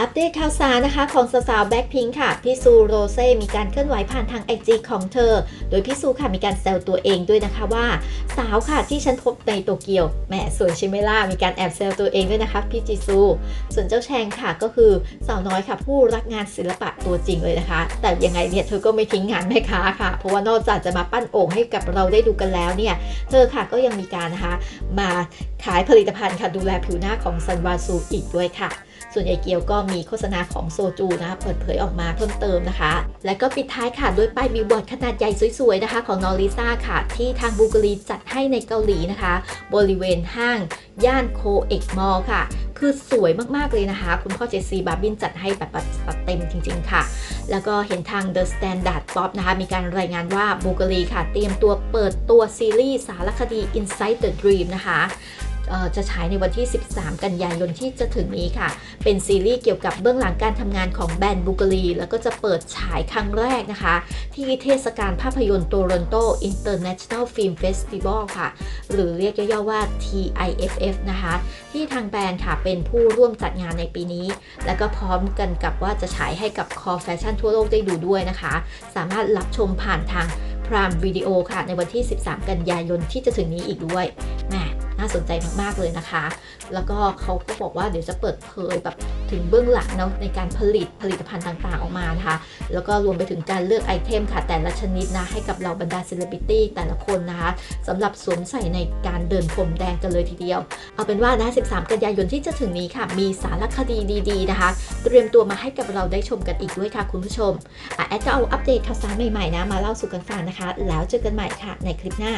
อัปเดตข่าวสารนะคะของสาวๆแบ็คพิงค่ะ พี่ซูโรเซ่มีการเคลื่อนไหวผ่านทางไอจีของเธอ โดยพี่ซูค่ะมีการแซวตัวเองด้วยนะคะว่า สาวค่ะที่ฉันพบในโตเกียวแหมสวยใช่ไหมล่ะมีการแอบแซวตัวเองด้วยนะคะพี่จีซู ส่วนเจ้าแชงค่ะก็คือสาวน้อยค่ะ ผู้รักงานศิลปะตัวจริงเลยนะคะ แต่ยังไงเนี่ยเธอก็ไม่ทิ้งงานแม่ค้าค่ะ เพราะว่านอกจากจะมาปั้นโอ่งให้กับเราได้ดูกันแล้วเนี่ยเธอค่ะก็ยังมีการนะคะมาขายผลิตภัณฑ์ค่ะดูแลผิวหน้าของซันวาซูอีกด้วยค่ะ ส่วนใหญ่เกียวก็มีโฆษณาของโซจูนะคะเปิดเผยออกมาเพิ่มเติมนะคะ และก็ปิดท้ายค่ะด้วยป้ายบิลบอร์ดขนาดใหญ่สวยๆนะคะ ของนอริซ่าค่ะ ที่ทางบูการีจัดให้ในเกาหลีนะคะ บริเวณห้าง ย่านโคเอกมอลค่ะ คือสวยมากๆเลยนะคะ คุณพ่อเจสซี่บาร์บินจัดให้แบบจัดเต็มจริงๆค่ะ แล้วก็เห็นทาง The Standard Pop นะคะ มีการรายงานว่าบูการีค่ะ เตรียมตัวเปิดตัวซีรีส์สารคดี Inside the Dream นะคะ จะฉายในวันที่ 13 กันยายนที่จะถึงนี้ค่ะ เป็นซีรีส์เกี่ยวกับเบื้องหลังการทำงานของแบรนด์บูการีแล้วก็จะเปิดฉายครั้งแรกนะคะ ที่เทศกาลภาพยนตร์โตรอนโต International Film Festival ค่ะ หรือเรียกย่อๆว่า TIFF นะคะ ที่ทางแบรนด์ค่ะเป็นผู้ร่วมจัดงานในปีนี้ แล้วก็พร้อมกันกับว่าจะฉายให้กับคอแฟชั่นทั่วโลกได้ดูด้วยนะคะ สามารถรับชมผ่านทางพรามวิดีโอค่ะ ในวันที่ 13 กันยายนที่จะถึงนี้อีกด้วยแหม น่าสนใจมากๆเลยนะคะ แล้วก็เขาก็บอกว่าเดี๋ยวจะเปิดเผยแบบถึงเบื้องหลังเนาะในการผลิตผลิตภัณฑ์ต่างๆออกมานะคะ แล้วก็รวมไปถึงการเลือกไอเทมค่ะ แต่ละชนิดนะ ให้กับเหล่าบรรดาเซเลบริตี้แต่ละคนนะคะสำหรับสวมใส่ในการเดินพรมแดงกันเลยทีเดียว เอาเป็นว่านะ 13 กันยายนที่จะถึงนี้ค่ะ มีสารคดีดีๆนะคะ เตรียมตัวมาให้กับเราได้ชมกันอีกด้วยค่ะคุณผู้ชมอแอดก็เอาอัปเดตข่าวสารใหม่ๆนะมาเล่าสู่กันฟังนะคะ แล้วเจอกันใหม่ค่ะในคลิปหน้า